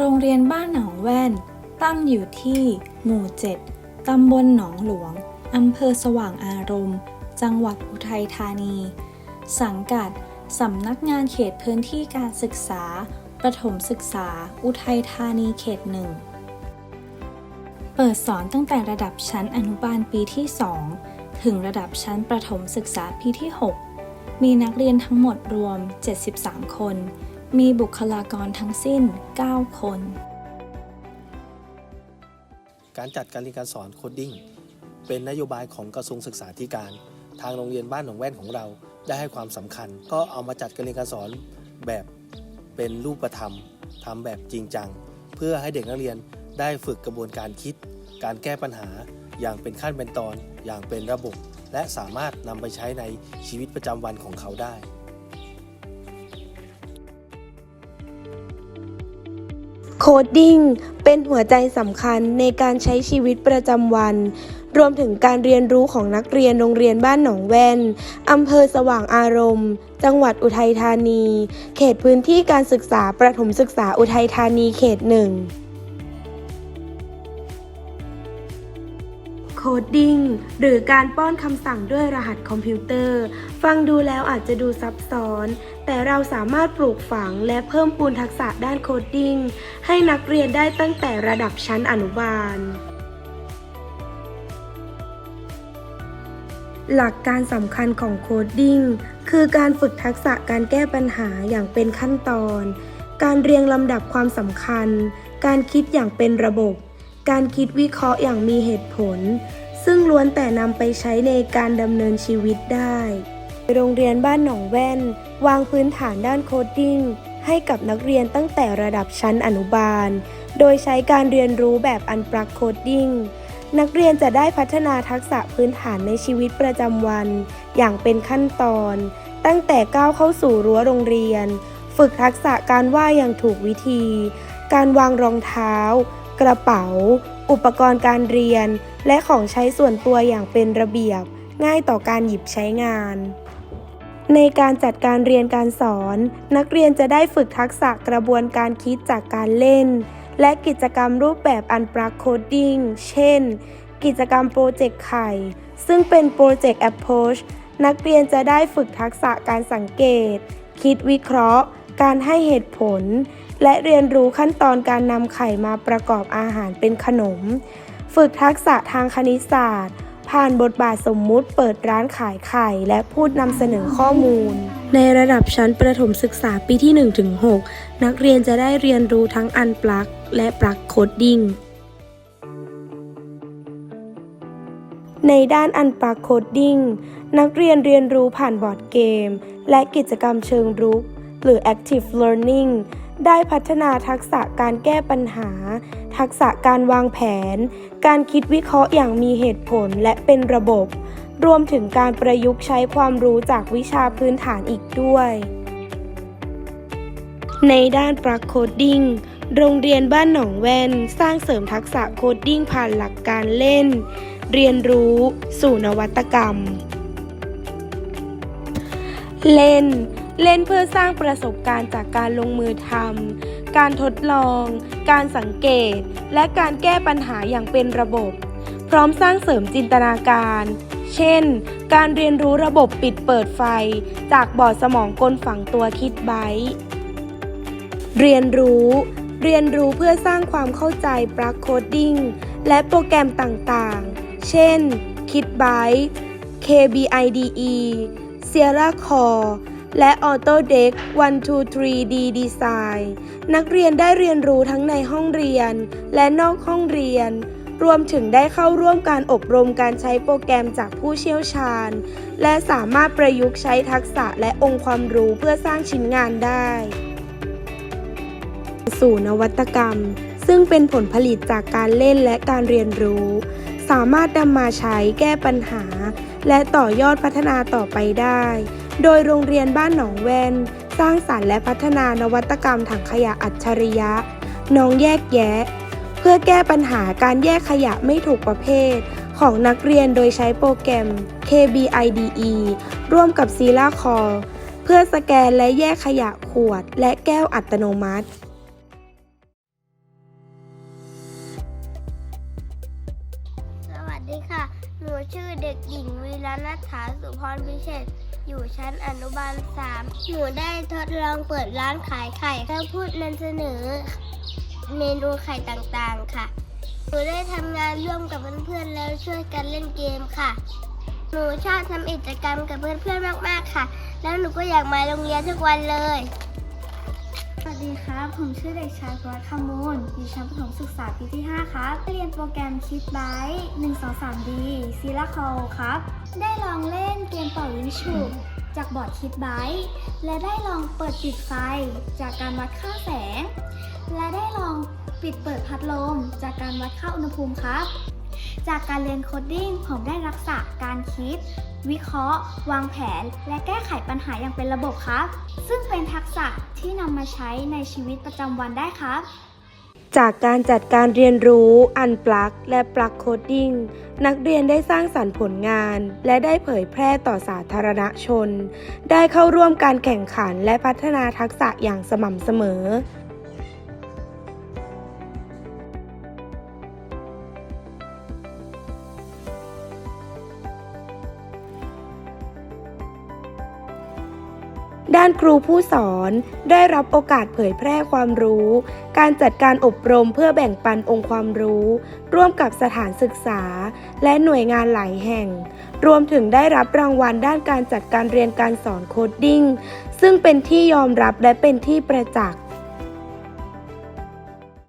โรงเรียนบ้านหนองแว่น ตั้งอยู่ที่ หมู่ 7 ตำบลหนองหลวง อำเภอสว่างอารมณ์ จังหวัดอุทัยธานี สังกัด สำนักงานเขตพื้นที่การศึกษา ประถมศึกษา อุทัยธานีเขตหนึ่ง เปิดสอนตั้งแต่ระดับชั้นอนุบาลปีที่ 2 ถึงระดับชั้นประถมศึกษาปีที่ 6 มีนักเรียนทั้งหมดรวม 73 คน มีบุคลากรทั้งสิ้น 9 คน การจัดการเรียนการสอนโคดดิ้งเป็นนโยบายของกระทรวงศึกษาธิการ ทางโรงเรียนบ้านหนองแว่นของเราได้ให้ความสำคัญ ก็เอามาจัดการเรียนการสอนแบบเป็นรูปธรรมทำแบบจริงจัง เพื่อให้เด็กนักเรียนได้ฝึกกระบวนการคิด การแก้ปัญหาอย่างเป็นขั้นเป็นตอนอย่างเป็นระบบ และสามารถนำไปใช้ในชีวิตประจำวันของเขาได้ โคดดิ้งเป็นหัวใจสำคัญในการใช้ชีวิตประจำวัน รวมถึงการเรียนรู้ของนักเรียนโรงเรียนบ้านหนองแว่นอำเภอสว่างอารมณ์ จังหวัดอุทัยธานี เขตพื้นที่การศึกษาประถมศึกษาอุทัยธานีเขตหนึ่งโคดดิ้งหรือการป้อนคำสั่งด้วยรหัสคอมพิวเตอร์ ฟังดูแล้วอาจจะดูซับซ้อน แต่เราสามารถปลูกฝังและเพิ่มพูนทักษะด้านโคดดิ้งให้นักเรียนได้ตั้งแต่ระดับชั้นอนุบาล หลักการสำคัญของโคดดิ้งคือการฝึกทักษะการแก้ปัญหาอย่างเป็นขั้นตอน การเรียงลำดับความสำคัญ การคิดอย่างเป็นระบบ การคิดวิเคราะห์อย่างมีเหตุผล ซึ่งล้วนแต่นำไปใช้ในการดำเนินชีวิตได้ โรงเรียนบ้านหนองแว่น วางพื้นฐานด้านโคดดิ้งให้กับนักเรียนตั้งแต่ระดับชั้นอนุบาล โดยใช้การเรียนรู้แบบอันปรักโคดดิ้งนักเรียนจะได้พัฒนาทักษะพื้นฐานในชีวิตประจำวัน อย่างเป็นขั้นตอน ตั้งแต่ก้าวเข้าสู่รั้วโรงเรียน ฝึกทักษะการว่ายอย่างถูกวิธี การวางรองเท้า กระเป๋า อุปกรณ์การเรียน และของใช้ส่วนตัวอย่างเป็นระเบียบ ง่ายต่อการหยิบใช้งาน ในการจัดการเรียนการสอน นักเรียนจะได้ฝึกทักษะกระบวนการคิดจากการเล่น และกิจกรรมรูปแบบอันปรักโคดดิ้ง เช่น กิจกรรมโปรเจกต์ไข่ ซึ่งเป็นโปรเจกต์ approach นักเรียนจะได้ฝึกทักษะการสังเกต คิดวิเคราะห์ การให้เหตุผล และเรียนรู้ขั้นตอนการนำไข่มาประกอบอาหารเป็นขนม ฝึกทักษะทางคณิตศาสตร์ ผ่านบทบาทสมมุติเปิดร้านขายไข่และพูดนำเสนอข้อมูล ในระดับชั้นประถมศึกษาปีที่ 1-6 นักเรียนจะได้เรียนรู้ทั้งอันปลักและปลักโคดดิ้งในด้านอันปลักโคดดิ้งนักเรียนเรียนรู้ผ่านบอร์ดเกม และกิจกรรมเชิงรุก หรือ active learning ได้พัฒนาทักษะการแก้ปัญหา ทักษะการวางแผน การคิดวิเคราะห์อย่างมีเหตุผลและเป็นระบบ รวมถึงการประยุกต์ใช้ความรู้จากวิชาพื้นฐานอีกด้วย ในด้านปรักโคดดิ้งโรงเรียนบ้านหนองแว่น สร้างเสริมทักษะโคดดิ้งผ่านหลักการเล่น เรียนรู้ สู่นวัตกรรม เล่น เล่นเพื่อสร้างประสบการณ์จากการลงมือทำการทดลอง การสังเกต และการแก้ปัญหาอย่างเป็นระบบ พร้อมสร้างเสริมจินตนาการ เช่น การเรียนรู้ระบบปิดเปิดไฟ จากบอร์ดสมองกลฝังตัวคิดไบต์เรียนรู้ เรียนรู้เพื่อสร้างความเข้าใจปลั๊กโคดดิ้งและโปรแกรมต่างๆ เช่น KitByte KBIDE Sierra Core และ Autodesk 123D Design นักเรียนได้เรียนรู้ทั้งในห้องเรียน และนอกห้องเรียน รวมถึงได้เข้าร่วมการอบรมการใช้โปรแกรมจากผู้เชี่ยวชาญ และสามารถประยุกต์ใช้ทักษะและองค์ความรู้เพื่อสร้างชิ้นงานได้ สู่นวัตกรรม ซึ่งเป็นผลผลิตจากการเล่นและการเรียนรู้ สามารถนำมาใช้แก้ปัญหา และต่อยอดพัฒนาต่อไปได้ โดยโรงเรียนบ้านหนองแวนสร้างสารรค์และพัฒนานวัตกรรมถังขยะอัจฉริยะ น้องแยกแยะ เพื่อแก้ปัญหาการแยกขยะไม่ถูกประเภท ของนักเรียนโดยใช้โปรแกรม KBIDE ร่วมกับซีลาคอร์เพื่อสแกนและแยกขยะขวด และแก้วอัตโนมัติสวัสดีค่ะ หนูชื่อเด็กหญิงวีรนัฐาสุพรพิเชษ อยู่ชั้นอนุบาล3หนูได้ทดลองเปิดร้านขายไข่เพื่อพูดนำเสนอ เมนูไข่ต่างๆค่ะ หนูได้ทำงานร่วมกับเพื่อนๆแล้วช่วยกันเล่นเกมค่ะ หนูชอบทำกิจกรรมกับเพื่อนๆมากๆค่ะ แล้วหนูก็อยากมาโรงเรียนทุกวันเลยสวัสดีครับ ผมชื่อเด็กชายพวัตคำมูล อยู่ชั้นประถมศึกษาปีที่ 5 ครับ เรียนโปรแกรมคิดไบต์1 2 3 D ซีลาคอลครับได้ลองเล่นเกมเป่ายิงฉุบจากบอร์ดคิดไบต์และได้ลองเปิดปิดไฟจากการวัดค่าแสง และได้ลองปิดเปิดพัดลมจากการวัดค่าอุณหภูมิครับ จากการเรียนโคดดิ้งผมได้รักษาการคิด วิเคราะห์ วางแผน และแก้ไขปัญหาอย่างเป็นระบบครับ ซึ่งเป็นทักษะที่นำมาใช้ในชีวิตประจำวันได้ครับ จากการจัดการเรียนรู้ อันปลักและปลักโคดดิ้ง นักเรียนได้สร้างสรรค์ผลงาน และได้เผยแพร่ต่อสาธารณชน ได้เข้าร่วมการแข่งขันและพัฒนาทักษะอย่างสม่ำเสมอ ด้านครูผู้สอนได้รับโอกาสเผยแพร่ความรู้ การจัดการอบรมเพื่อแบ่งปันองค์ความรู้ ร่วมกับสถานศึกษา และหน่วยงานหลายแห่ง รวมถึงได้รับรางวัลด้านการจัดการเรียนการสอนโคดดิ้ง ซึ่งเป็นที่ยอมรับและเป็นที่ประจักษ์